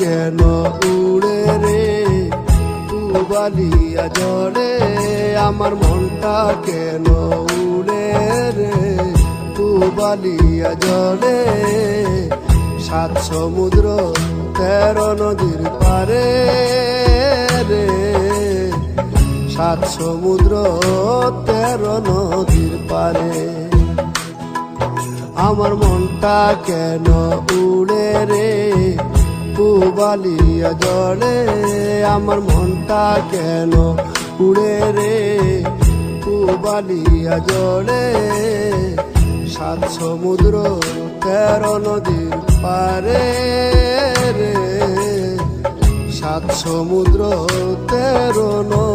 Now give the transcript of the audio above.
কেন উড়ে রে? পুবালিয়া জলে আমার মনটা কেন উড়ে রে? পুবালিয়া জলে সাত সমুদ্র, তেরো নদীর পারে রে। সাত সমুদ্র, তেরো নদীর পারে। আমার মনটা কেন উড়ে রে? পুবালিয়া জলে আমার মনটা কেন উড়ে রে? পুবালিয়া জলে সাত সমুদ্র, তেরো নদীর পারে রে। সাত সমুদ্র, তেরো পারে